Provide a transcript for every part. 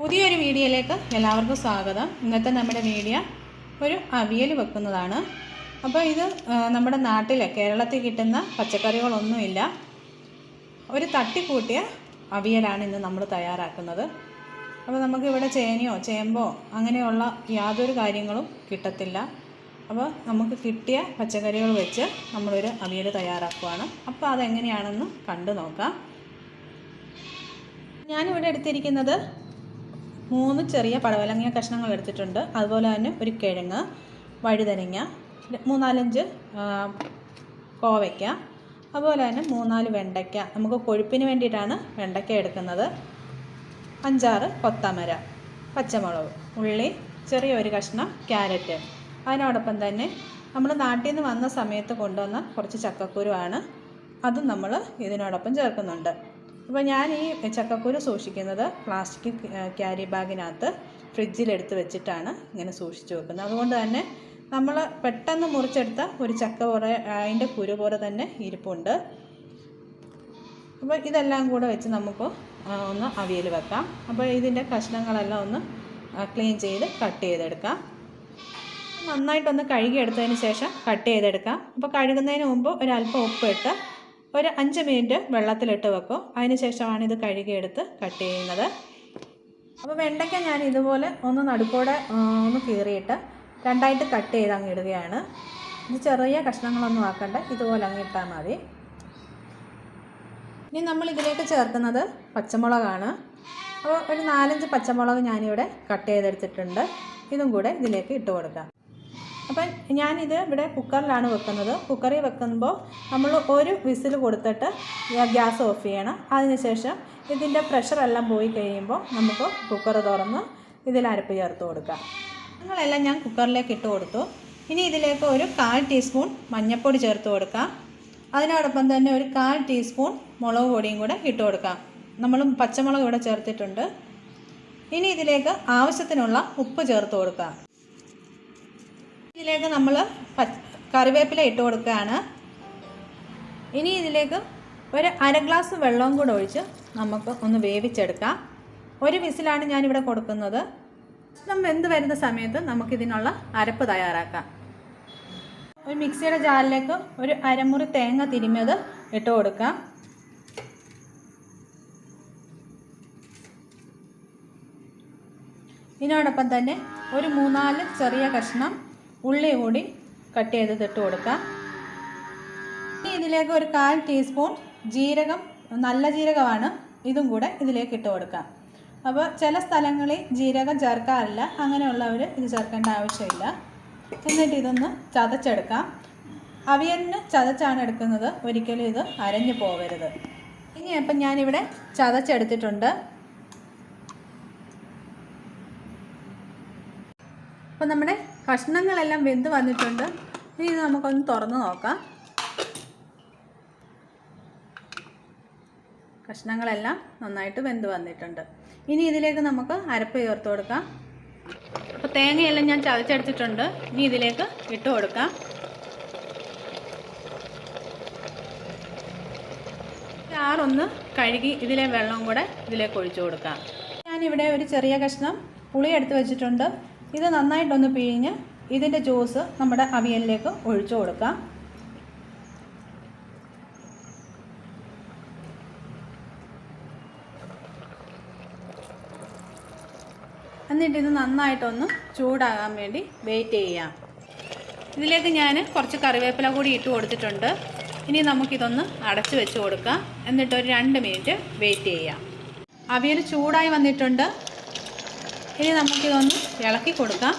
പുതിയൊരു വീഡിയോയിലേക്ക് എല്ലാവർക്കും സ്വാഗതം. ഇന്നത്തെ നമ്മുടെ വീഡിയോ ഒരു അവിയൽ വെക്കുന്നതാണ്. അപ്പോൾ ഇത് നമ്മുടെ നാട്ടിൽ കേരളത്തിൽ കിട്ടുന്ന പച്ചക്കറികളൊന്നുമില്ല. ഒരു തട്ടിക്കൂട്ടിയ അവിയലാണ് ഇന്ന് നമ്മൾ തയ്യാറാക്കുന്നത്. അപ്പോൾ നമുക്കിവിടെ ചേനയോ ചേമ്പോ അങ്ങനെയുള്ള യാതൊരു കാര്യങ്ങളും കിട്ടത്തില്ല. അപ്പോൾ നമുക്ക് കിട്ടിയ പച്ചക്കറികൾ വെച്ച് നമ്മളൊരു അവിയൽ തയ്യാറാക്കുവാണ്. അപ്പോൾ അതെങ്ങനെയാണെന്ന് കണ്ടു നോക്കാം. ഞാനിവിടെ എടുത്തിരിക്കുന്നത് മൂന്ന് ചെറിയ പടവലങ്ങ കഷ്ണങ്ങൾ എടുത്തിട്ടുണ്ട്. അതുപോലെ തന്നെ ഒരു കിഴങ്ങ് വഴുതനങ്ങ മൂന്നാലഞ്ച് കോവയ്ക്ക അതുപോലെ തന്നെ മൂന്നാൽ വെണ്ടയ്ക്ക. നമുക്ക് കൊഴുപ്പിന് വേണ്ടിയിട്ടാണ് വെണ്ടയ്ക്ക എടുക്കുന്നത്. അഞ്ചാറ് കൊത്തമര പച്ചമുളക് ഉള്ളി ചെറിയ ഒരു കഷ്ണം ക്യാരറ്റ്. അതിനോടൊപ്പം തന്നെ നമ്മൾ നാട്ടിൽ നിന്ന് വന്ന സമയത്ത് കൊണ്ടുവന്ന കുറച്ച് ചക്കക്കുരുവാണ് അതും നമ്മൾ ഇതിനോടൊപ്പം ചേർക്കുന്നുണ്ട്. അപ്പോൾ ഞാൻ ഈ ചക്കക്കുരു സൂക്ഷിക്കുന്നത് പ്ലാസ്റ്റിക് ക്യാരി ബാഗിനകത്ത് ഫ്രിഡ്ജിലെടുത്ത് വെച്ചിട്ടാണ് ഇങ്ങനെ സൂക്ഷിച്ചു വെക്കുന്നത്. അതുകൊണ്ട് തന്നെ നമ്മൾ പെട്ടെന്ന് മുറിച്ചെടുത്ത ഒരു ചക്ക പോലെ അതിന്റെ കുരു പോലെ തന്നെ ഇരിപ്പുണ്ട്. അപ്പോൾ ഇതെല്ലാം കൂടെ വെച്ച് നമുക്ക് ഒന്ന് അവിയൽ വെക്കാം. അപ്പോൾ ഇതിന്റെ കഷ്ണങ്ങളെല്ലാം ഒന്ന് ക്ലീൻ ചെയ്ത് കട്ട് ചെയ്തെടുക്കാം. നന്നായിട്ടൊന്ന് കഴുകിയെടുത്തതിന് ശേഷം കട്ട് ചെയ്തെടുക്കാം. അപ്പോൾ കഴുകുന്നതിന് മുമ്പ് ഒരല്പം ഉപ്പിട്ട് ഒരു അഞ്ച് മിനിറ്റ് വെള്ളത്തിലിട്ട് വെക്കും. അതിന് ശേഷമാണ് ഇത് കഴുകിയെടുത്ത് കട്ട് ചെയ്യുന്നത്. അപ്പോൾ വെണ്ടയ്ക്ക ഞാൻ ഇതുപോലെ ഒന്ന് നടുക്കോടെ ഒന്ന് കീറിയിട്ട് രണ്ടായിട്ട് കട്ട് ചെയ്ത് അങ്ങ് ഇടുകയാണ്. ഇത് ചെറിയ കഷ്ണങ്ങളൊന്നും ആക്കണ്ട. ഇതുപോലെ അങ്ങ് ഇട്ടാൽ മതി. ഇനി നമ്മൾ ഇതിലേക്ക് ചേർക്കുന്നത് പച്ചമുളകാണ്. അപ്പോൾ ഒരു നാലഞ്ച് പച്ചമുളക് ഞാനിവിടെ കട്ട് ചെയ്തെടുത്തിട്ടുണ്ട്. ഇതും കൂടെ ഇതിലേക്ക് ഇട്ട് കൊടുക്കാം. അപ്പം ഞാനിത് ഇവിടെ കുക്കറിലാണ് വെക്കുന്നത്. കുക്കറിൽ വെക്കുമ്പോൾ നമ്മൾ ഒരു വിസിൽ കൊടുത്തിട്ട് ഗ്യാസ് ഓഫ് ചെയ്യണം. അതിനുശേഷം ഇതിന്റെ പ്രഷറെല്ലാം പോയി കഴിയുമ്പോൾ നമുക്ക് കുക്കർ തുറന്ന് ഇതിൽ അരപ്പ് ചേർത്ത് കൊടുക്കാം. നിങ്ങളെല്ലാം ഞാൻ കുക്കറിലേക്ക് ഇട്ട് കൊടുത്തു. ഇനി ഇതിലേക്ക് ഒരു കാൽ ടീസ്പൂൺ മഞ്ഞൾപ്പൊടി ചേർത്ത് കൊടുക്കാം. അതിനോടൊപ്പം തന്നെ ഒരു കാൽ ടീസ്പൂൺ മുളക് പൊടിയും കൂടെ ഇട്ട് കൊടുക്കാം. നമ്മൾ പച്ചമുളക് ഇവിടെ ചേർത്തിട്ടുണ്ട്. ഇനി ഇതിലേക്ക് ആവശ്യത്തിനുള്ള ഉപ്പ് ചേർത്ത് കൊടുക്കാം. ഇതിലേക്ക് നമ്മൾ കറിവേപ്പില ഇട്ട് കൊടുക്കുകയാണ്. ഇനി ഇതിലേക്ക് ഒരു അര ഗ്ലാസ് വെള്ളവും കൂടെ ഒഴിച്ച് നമുക്ക് ഒന്ന് വേവിച്ചെടുക്കാം. ഒരു വിസിലാണ് ഞാനിവിടെ കൊടുക്കുന്നത്. നമ്മൾ എന്ത് വരുന്ന സമയത്ത് നമുക്കിതിനുള്ള അരപ്പ് തയ്യാറാക്കാം. ഒരു മിക്സിയുടെ ജാറിലേക്ക് ഒരു അരമുറി തേങ്ങ തിരുമ്മിയത് ഇട്ട് കൊടുക്കാം. ഇതിനോടൊപ്പം തന്നെ ഒരു മൂന്നാൽ ചെറിയ കഷ്ണം ഉള്ളി കൂടി കട്ട് ചെയ്ത് ഇട്ട് കൊടുക്കാം ഇനി ഇതിലേക്ക് ഒരു കാൽ ടീസ്പൂൺ ജീരകം നല്ല ജീരകമാണ്. ഇതും കൂടെ ഇതിലേക്ക് ഇട്ട് കൊടുക്കാം അപ്പോൾ ചില സ്ഥലങ്ങളിൽ ജീരകം ചേർക്കാറില്ല. അങ്ങനെയുള്ളവർ ഇത് ചേർക്കേണ്ട ആവശ്യമില്ല. എന്നിട്ട് ഇതൊന്ന് ചതച്ചെടുക്കാം. അവിയലിന് ചതച്ചാണ് എടുക്കുന്നത്. ഒരിക്കലും ഇത് അരഞ്ഞു പോകരുത്. ഇനി അപ്പം ഞാനിവിടെ ചതച്ചെടുത്തിട്ടുണ്ട്. അപ്പോൾ നമ്മുടെ കഷ്ണങ്ങളെല്ലാം വെന്ത് വന്നിട്ടുണ്ട്. ഇനി ഇത് നമുക്കൊന്ന് തുറന്ന് നോക്കാം. കഷ്ണങ്ങളെല്ലാം നന്നായിട്ട് വെന്ത് വന്നിട്ടുണ്ട്. ഇനി ഇതിലേക്ക് നമുക്ക് അരപ്പ് ചേർത്ത് കൊടുക്കാം. അപ്പോൾ തേങ്ങയെല്ലാം ഞാൻ ചതച്ചെടുത്തിട്ടുണ്ട്. ഇനി ഇതിലേക്ക് ഇട്ട് കൊടുക്കാം. ചാറൊന്ന് കഴുകി ഇതിലെ വെള്ളം കൂടെ ഇതിലേക്ക് ഒഴിച്ചു കൊടുക്കാം. ഞാനിവിടെ ഒരു ചെറിയ കഷ്ണം പുളി എടുത്ത് വെച്ചിട്ടുണ്ട്. ഇത് നന്നായിട്ടൊന്ന് പിഴിഞ്ഞ് ഇതിന്റെ ജ്യൂസ് നമ്മുടെ അവിയലിലേക്ക് ഒഴിച്ചു കൊടുക്കാം. എന്നിട്ട് ഇത് നന്നായിട്ടൊന്ന് ചൂടാകാൻ വേണ്ടി വെയിറ്റ് ചെയ്യാം. ഇതിലേക്ക് ഞാൻ കുറച്ച് കറിവേപ്പില കൂടി ഇട്ട് കൊടുത്തിട്ടുണ്ട്. ഇനി നമുക്കിതൊന്ന് അടച്ചു വെച്ച് കൊടുക്കാം. എന്നിട്ട് ഒരു രണ്ട് മിനിറ്റ് വെയിറ്റ് ചെയ്യാം. അവിയൽ ചൂടായി വന്നിട്ടുണ്ട്. ഇനി നമുക്കിതൊന്ന് ഇളക്കി കൊടുക്കാം.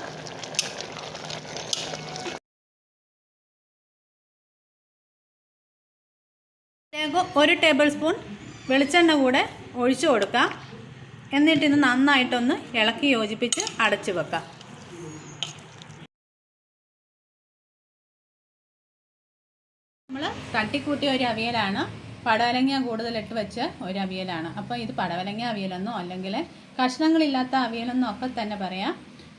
ഒരു ടേബിൾ സ്പൂൺ വെളിച്ചെണ്ണ കൂടെ ഒഴിച്ചു കൊടുക്കാം. എന്നിട്ട് ഇത് നന്നായിട്ടൊന്ന് ഇളക്കി യോജിപ്പിച്ച് അടച്ചു വെക്കാം. നമ്മൾ തട്ടിക്കൂട്ടിയ ഒരു അവിയലാണ്. പടവലങ്ങ കൂടുതലിട്ട് വെച്ച് ഒരു അവിയലാണ് അപ്പോൾ ഇത് പടവലങ്ങ അവിയലെന്നോ അല്ലെങ്കിൽ കഷ്ണങ്ങളില്ലാത്ത അവിയലെന്നോ ഒക്കെ തന്നെ പറയാം.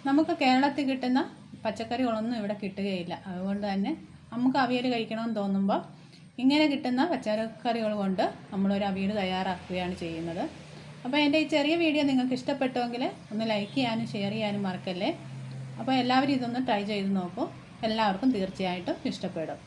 നമുക്ക് കേരളത്തിൽ കിട്ടുന്ന പച്ചക്കറികളൊന്നും ഇവിടെ കിട്ടുകയില്ല. അതുകൊണ്ട് തന്നെ നമുക്ക് അവിയൽ കഴിക്കണമെന്ന് തോന്നുമ്പോൾ ഇങ്ങനെ കിട്ടുന്ന പച്ചക്കറികൾ കൊണ്ട് നമ്മളൊരു അവിയൽ തയ്യാറാക്കുകയാണ് ചെയ്യുന്നത്. അപ്പോൾ എന്റെ ഈ ചെറിയ വീഡിയോ നിങ്ങൾക്ക് ഇഷ്ടപ്പെട്ടുവെങ്കിൽ ഒന്ന് ലൈക്ക് ചെയ്യാനും ഷെയർ ചെയ്യാനും മറക്കല്ലേ? അപ്പോൾ എല്ലാവരും ഇതൊന്ന് ട്രൈ ചെയ്ത് നോക്കൂ. എല്ലാവർക്കും തീർച്ചയായിട്ടും ഇഷ്ടപ്പെടും.